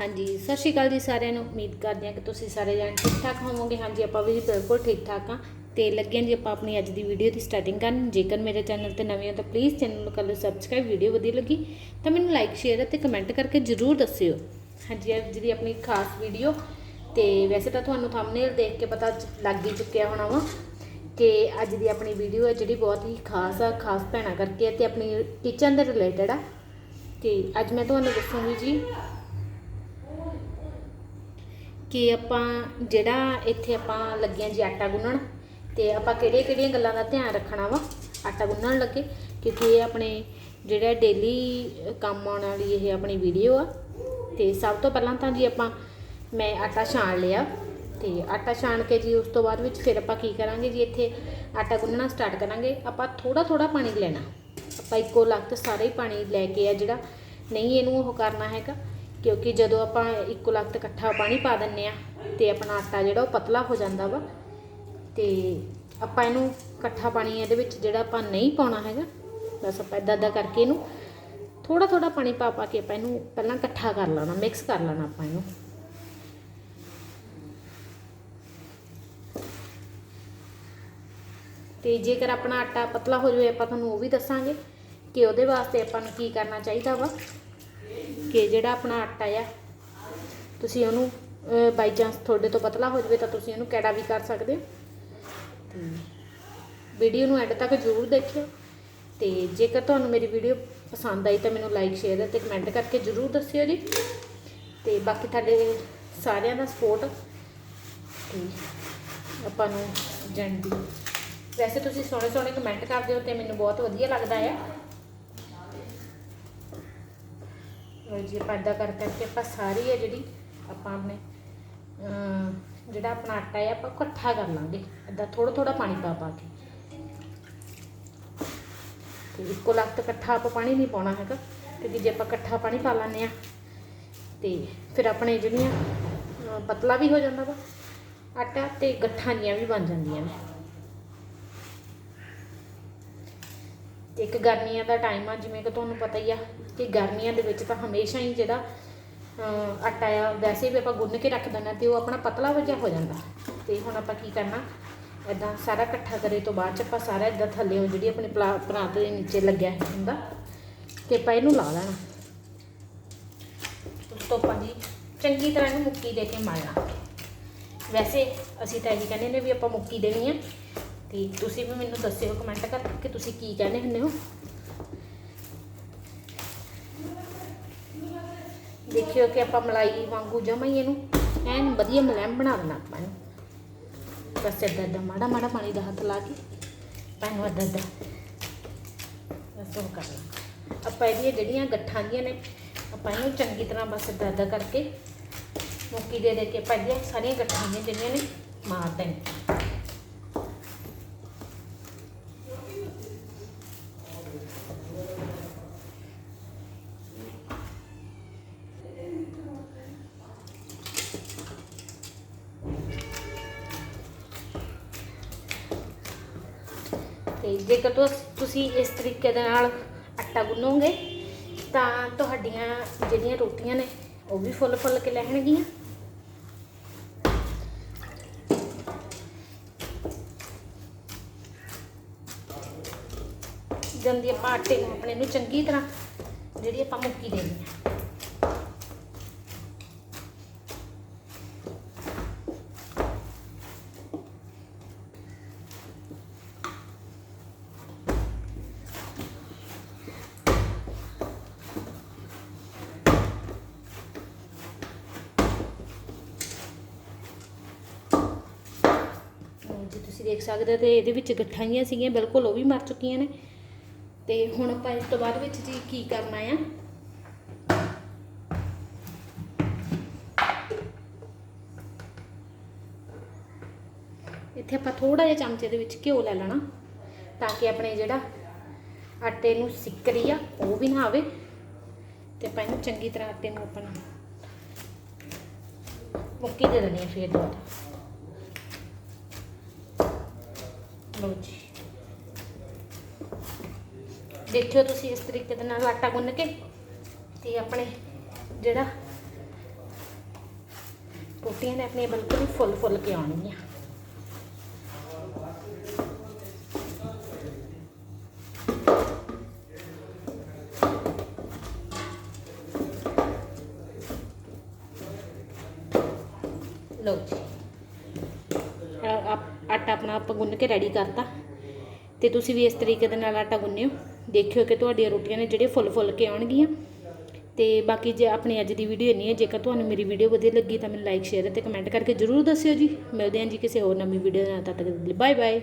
ਹਾਂਜੀ, ਸਤਿ ਸ਼੍ਰੀ ਅਕਾਲ ਜੀ ਸਾਰਿਆਂ ਨੂੰ। ਉਮੀਦ ਕਰਦੇ ਹਾਂ ਕਿ ਤੁਸੀਂ ਸਾਰੇ ਜਣ ਠੀਕ ਠਾਕ ਹੋਵੋਗੇ। ਹਾਂਜੀ, ਆਪਾਂ ਵੀ ਬਿਲਕੁਲ ਠੀਕ ਠਾਕ ਹਾਂ। ਤੇ ਲੱਗੇ ਹਾਂ ਜੀ ਆਪਾਂ ਆਪਣੀ ਅੱਜ ਦੀ ਵੀਡੀਓ ਦੀ ਸਟਾਰਟਿੰਗ ਕਰਨ। ਜੇਕਰ ਮੇਰੇ ਚੈਨਲ ਤੇ ਨਵੇਂ ਹੋ ਤਾਂ ਪਲੀਜ਼ ਚੈਨਲ ਨੂੰ ਕਰ ਲਓ ਸਬਸਕ੍ਰਾਈਬ ਵੀਡੀਓ ਵਧੀਆ ਲੱਗੀ ਤਾਂ ਮੈਨੂੰ ਲਾਈਕ ਸ਼ੇਅਰ ਅਤੇ ਕਮੈਂਟ ਕਰਕੇ ਜਰੂਰ ਦੱਸਿਓ। ਹਾਂਜੀ ਅੱਜ ਦੀ ਆਪਣੀ ਖਾਸ ਵੀਡੀਓ ਤੇ ਵੈਸੇ ਤਾਂ ਤੁਹਾਨੂੰ ਥੰਬਨੇਲ ਦੇਖ ਕੇ ਪਤਾ ਲੱਗ ਹੀ ਚੁੱਕਿਆ ਹੋਣਾ ਵਾ ਕਿ ਅੱਜ ਦੀ ਆਪਣੀ ਵੀਡੀਓ ਹੈ ਜਿਹੜੀ ਬਹੁਤ ਹੀ ਖਾਸ ਆ, ਖਾਸ ਭੈਣਾਂ ਕਰਕੇ ਹੈ ਤੇ ਆਪਣੀ ਕਿਚਨ ਦੇ ਰਿਲੇਟਡ ਆ। ਤੇ ਅੱਜ ਮੈਂ ਤੁਹਾਨੂੰ ਦੱਸਾਂਗੀ ਜੀ ਕਿ ਆਪਾਂ ਜਿਹੜਾ ਇੱਥੇ ਆਪਾਂ ਲੱਗੇ ਜੀ ਆਟਾ ਗੁੰਨਣ, ਤੇ ਆਪਾਂ ਕਿਹੜੀਆਂ ਕਿਹੜੀਆਂ ਗੱਲਾਂ ਦਾ ਧਿਆਨ ਰੱਖਣਾ ਵਾ, ਆਟਾ ਗੁੰਨਣ ਲੱਗੇ, ਕਿਉਂਕਿ ਇਹ ਆਪਣੇ ਜਿਹੜਾ ਡੇਲੀ ਕੰਮ ਆਉਣ ਵਾਲੀ ਇਹ ਆਪਣੀ ਵੀਡੀਓ ਆ। ਤੇ ਸਭ ਤੋਂ ਪਹਿਲਾਂ ਤਾਂ ਜੀ ਆਪਾਂ, ਮੈਂ ਆਟਾ ਛਾਣ ਲਿਆ, ਤੇ ਆਟਾ ਛਾਣ ਕੇ ਜੀ ਉਸ ਤੋਂ ਬਾਅਦ ਵਿੱਚ ਫਿਰ ਆਪਾਂ ਕੀ ਕਰਾਂਗੇ ਜੀ, ਇੱਥੇ ਆਟਾ ਗੁੰਨਣਾ ਸਟਾਰਟ ਕਰਾਂਗੇ। ਆਪਾਂ ਥੋੜਾ ਥੋੜਾ ਪਾਣੀ ਲੈਣਾ, ਆਪਾਂ ਇੱਕੋ ਲਖਤ ਸਾਰਾ ਹੀ ਪਾਣੀ ਲੈ ਕੇ ਆ ਜਿਹੜਾ, ਨਹੀਂ ਇਹਨੂੰ ਉਹ ਕਰਨਾ ਹੈਗਾ। ਕਿਉਂਕਿ ਜਦੋਂ ਆਪਾਂ ਇੱਕੋ ਲਖਤ ਇਕੱਠਾ ਪਾਣੀ ਪਾ ਦਿੰਨੇ ਆ ਤੇ ਆਪਣਾ ਆਟਾ ਜਿਹੜਾ ਉਹ ਪਤਲਾ ਹੋ ਜਾਂਦਾ ਵਾ, ਤੇ ਆਪਾਂ ਇਹਨੂੰ ਇਕੱਠਾ ਪਾਣੀ ਇਹਦੇ ਵਿੱਚ ਜਿਹੜਾ ਆਪਾਂ ਨਹੀਂ ਪਾਉਣਾ ਹੈਗਾ, ਬਸ ਆਪਾਂ ਇਦਾਂ ਇਦਾਂ ਕਰਕੇ ਇਹਨੂੰ ਥੋੜਾ ਥੋੜਾ ਪਾਣੀ ਪਾ ਪਾ ਕੇ ਆਪਾਂ ਇਹਨੂੰ ਪਹਿਲਾਂ ਇਕੱਠਾ ਕਰ ਲੈਣਾ ਮਿਕਸ ਕਰ ਲੈਣਾ ਆਪਾਂ ਇਹਨੂੰ। ਤੇ ਜੇਕਰ ਆਪਣਾ ਆਟਾ ਪਤਲਾ ਹੋ ਜਾਵੇ ਆਪਾਂ ਤੁਹਾਨੂੰ ਉਹ ਵੀ ਦੱਸਾਂਗੇ ਕਿ ਉਹਦੇ ਵਾਸਤੇ ਆਪਾਂ ਨੂੰ ਕੀ ਕਰਨਾ ਚਾਹੀਦਾ ਵਾ। ਕਿ ਜਿਹੜਾ ਆਪਣਾ ਆਟਾ ਆ, ਤੁਸੀਂ ਉਹਨੂੰ ਬਾਈ ਚਾਂਸ ਤੁਹਾਡੇ ਤੋਂ ਪਤਲਾ ਹੋ ਜਾਵੇ ਤਾਂ ਤੁਸੀਂ ਉਹਨੂੰ ਕੈੜਾ ਵੀ ਕਰ ਸਕਦੇ ਹੋ। ਤੇ ਵੀਡੀਓ ਨੂੰ ਐਂਡ ਤੱਕ ਜ਼ਰੂਰ ਦੇਖਿਓ। ਤੇ ਜੇਕਰ ਤੁਹਾਨੂੰ ਮੇਰੀ ਵੀਡੀਓ ਪਸੰਦ ਆਈ ਤਾਂ ਮੈਨੂੰ ਲਾਈਕ ਸ਼ੇਅਰ ਅਤੇ ਕਮੈਂਟ ਕਰਕੇ ਜ਼ਰੂਰ ਦੱਸਿਓ ਜੀ। ਤੇ ਬਾਕੀ ਤੁਹਾਡੇ ਸਾਰਿਆਂ ਦਾ ਸਪੋਰਟ ਤੇ ਆਪਾਂ ਨੂੰ ਜਣਦੀ ਵੈਸੇ ਤੁਸੀਂ ਸੋਹਣੇ ਸੋਹਣੇ ਕਮੈਂਟ ਕਰਦੇ ਹੋ ਤੇ ਮੈਨੂੰ ਬਹੁਤ ਵਧੀਆ ਲੱਗਦਾ ਆ। ਲਓ ਜੀ ਆਪਾਂ ਏਦਾਂ ਕਰ ਕਰਕੇ ਆਪਾਂ ਸਾਰੀ ਹੈ ਜਿਹੜੀ ਆਪਾਂ ਆਪਣੇ ਜਿਹੜਾ ਆਪਣਾ ਆਟਾ ਹੈ ਆਪਾਂ ਇਕੱਠਾ ਕਰ ਲਾਂਗੇ। ਏਦਾਂ ਥੋੜਾ ਥੋੜਾ ਪਾਣੀ ਪਾ ਪਾ ਕੇ। ਤੇ ਇੱਕੋ ਲੱਖ ਇਕੱਠਾ ਆਪਾਂ ਪਾਣੀ ਨਹੀਂ ਪਾਉਣਾ ਹੈਗਾ। ਕਿਉਂਕਿ ਜੇ ਆਪਾਂ ਇਕੱਠਾ ਪਾਣੀ ਪਾ ਲੈਂਦੇ ਆ। ਤੇ ਫਿਰ ਆਪਣੇ ਜਿਹੜੀਆਂ ਪਤਲਾ ਵੀ ਹੋ ਜਾਂਦਾ ਵਾ। ਆਟਾ ਤੇ ਗੱਠਾਂ ਦੀਆਂ ਵੀ ਬਣ ਜਾਂਦੀਆਂ ਨੇ। ਤੇ ਇੱਕ ਗਰਮੀਆਂ ਦਾ ਟਾਈਮ ਆ, ਜਿਵੇਂ ਕਿ ਤੁਹਾਨੂੰ ਪਤਾ ਹੀ ਆ ਕਿ ਗਰਮੀਆਂ ਦੇ ਵਿੱਚ ਤਾਂ ਹਮੇਸ਼ਾ ਹੀ ਜਿਹੜਾ ਆਟਾ ਆ, ਵੈਸੇ ਵੀ ਆਪਾਂ ਗੁੰਨ ਕੇ ਰੱਖ ਦਿੰਦੇ ਤੇ ਉਹ ਆਪਣਾ ਪਤਲਾ ਵਜਾ ਹੋ ਜਾਂਦਾ। ਤੇ ਹੁਣ ਆਪਾਂ ਕੀ ਕਰਨਾ ਇਦਾਂ ਸਾਰਾ ਇਕੱਠਾ ਕਰੇ ਤੋਂ ਬਾਅਦ ਚ ਆਪਾਂ ਸਾਰਾ ਇਦਾਂ ਥੱਲੇ ਜਿਹੜੀ ਆਪਣੇ ਪਲਾ- ਪਰਾਤ ਦੇ ਨੀਚੇ ਲੱਗਿਆ ਹੁੰਦਾ, ਤੇ ਆਪਾਂ ਇਹਨੂੰ ਲਾ ਲੈਣਾ। ਉਸ ਤੋਂ ਆਪਾਂ ਜੀ ਚੰਗੀ ਤਰ੍ਹਾਂ ਇਹਨੂੰ ਮੁੱਕੀ ਦੇ ਕੇ ਮਲਣਾ ਵੈਸੇ ਅਸੀਂ ਤਾਂ ਇਹ ਕਹਿੰਦੇ ਨੇ ਵੀ ਆਪਾਂ ਮੁੱਕੀ ਦੇਣੀ ਆ ਤੇ ਤੁਸੀਂ ਵੀ ਮੈਨੂੰ ਦੱਸਿਓ ਕਮੈਂਟ ਕਰਕੇ ਕਿ ਤੁਸੀਂ ਕੀ ਕਹਿੰਦੇ ਹੁੰਦੇ ਹੋ? ਦੇਖਿਓ ਕਿ ਆਪਾਂ ਮਲਾਈ ਵਾਂਗੂ ਜਮਾਂ ਇਹਨੂੰ। ਐਨ ਵਧੀਆ ਮਲੈਮ ਬਣਾ ਦੇਣਾ ਆਪਾਂ ਨੂੰ ਬਸ ਏਦਾਂ ਦਾ ਮਾੜਾ ਮਾੜਾ ਪਾਣੀ ਦਾ ਹੱਥ ਲਾ ਕੇ ਪਾਣੀ ਏਦਾਂ ਏਦਾਂ। ਬਸ ਉਹ ਕਰ ਲਾ। ਆਪਾਂ ਇਹਦੀਆਂ ਜਿਹੜੀਆਂ ਗੱਠਾਂ ਦੀਆਂ ਨੇ, ਆਪਾਂ ਇਹਨੂੰ ਚੰਗੀ ਤਰ੍ਹਾਂ ਬਸ ਏਦਾਂ ਏਦਾਂ ਕਰਕੇ, ਮੁੱਕੀ ਦੇ ਦੇ ਕੇ ਆਪਾਂ ਇਹਦੀਆਂ ਸਾਰੀਆਂ ਗੱਠਾਂ ਦੀਆਂ ਜਿਹੜੀਆਂ ਨੇ, ਮਾਰ ਦੇਣੀਆਂ। ਤੇ ਜੇਕਰ ਤੁਸੀਂ ਇਸ ਤਰੀਕੇ ਦੇ ਨਾਲ ਆਟਾ ਗੁੰਨੋਗੇ, ਤਾਂ ਤੁਹਾਡੀਆਂ ਜਿਹੜੀਆਂ ਰੋਟੀਆਂ ਨੇ, ਉਹ ਵੀ ਫੁੱਲ ਫੁੱਲ ਕੇ ਲੈਣਗੀਆਂ। ਜੰਦੀ ਆਪਾਂ ਆਟੇ ਨੂੰ ਆਪਣੇ ਨੂੰ ਚੰਗੀ ਤਰ੍ਹਾਂ, ਜਿਹੜੀ ਆਪਾਂ ਮੁੱਕੀ ਦੇਣੀ ਹੈ ਅਹ ਜੀ ਤੁਸੀਂ ਦੇਖ ਸਕਦੇ ਤੇ ਇਹਦੇ ਵਿੱਚ ਗੱਠਾਂ ਜਿਹੀਆਂ ਸੀਗੀਆਂ, ਬਿਲਕੁਲ ਉਹ ਵੀ ਮਰ ਚੁੱਕੀਆਂ ਨੇ। ਤੇ ਹੁਣ ਆਪਾਂ ਇਸ ਤੋਂ ਬਾਅਦ ਵਿੱਚ ਜੀ ਕੀ ਕਰਨਾ ਆ? ਇੱਥੇ ਆਪਾਂ ਥੋੜਾ ਜਿਹਾ ਚਮਚੇ ਦੇ ਵਿੱਚ ਘਿਓ ਲੈ ਲੈਣਾ, ਤਾਂ ਕਿ ਆਪਣੇ ਜਿਹੜਾ ਆਟੇ ਨੂੰ ਸਿੱਕਰੀ ਆ, ਉਹ ਵੀ ਨਾ ਆਵੇ। ਤੇ ਆਪਾਂ ਇਹਨੂੰ ਚੰਗੀ ਤਰ੍ਹਾਂ ਆਟੇ ਨੂੰ ਆਪਣਾ ਮੁੱਕੀ ਦੇ ਦੇਣੀ ਹੈ ਫਿਰ ਦੁਬਾਰਾ। ਲਓ ਜੀ। ਦੇਖਿਓ ਤੁਸੀਂ ਇਸ ਤਰੀਕੇ ਦੇ ਨਾਲ ਆਟਾ ਗੁੰਨ ਕੇ ਤੇ ਆਪਣੇ ਜਿਹੜਾ ਰੋਟੀਆਂ ਨੇ ਆਪਣੀਆਂ ਬਿਲਕੁਲ ਫੁੱਲ ਫੁੱਲ ਕੇ ਆਉਣਗੀਆਂ। ਲਓ ਜੀ। ਆਟਾ ਆਪਣਾ ਆਪਾਂ ਗੁੰਨ ਕੇ ਰੈਡੀ ਕਰਤਾ। ਤੇ ਤੁਸੀਂ ਵੀ ਇਸ ਤਰੀਕੇ ਦੇ ਨਾਲ ਆਟਾ ਗੁੰਨਿਓ। ਦੇਖਿਓ ਕਿ ਤੁਹਾਡੀਆਂ ਰੋਟੀਆਂ ਨੇ ਜਿਹੜੇ ਫੁੱਲ ਫੁੱਲ ਕੇ ਆਉਣਗੀਆਂ। ਤੇ ਬਾਕੀ ਜੇ ਆਪਣੀ ਅੱਜ ਦੀ ਵੀਡੀਓ ਇੰਨੀ ਹੈ, ਜੇਕਰ ਤੁਹਾਨੂੰ ਮੇਰੀ ਵੀਡੀਓ ਵਧੀਆ ਲੱਗੀ ਤਾਂ ਮੈਨੂੰ ਲਾਈਕ ਸ਼ੇਅਰ ਅਤੇ ਕਮੈਂਟ ਕਰਕੇ ਜਰੂਰ ਦੱਸਿਓ ਜੀ। ਮਿਲਦੇ ਹਾਂ ਜੀ ਕਿਸੇ ਹੋਰ ਨਵੀਂ ਵੀਡੀਓ ਨਾਲ, ਤਦ ਤੱਕ ਬਾਏ ਬਾਏ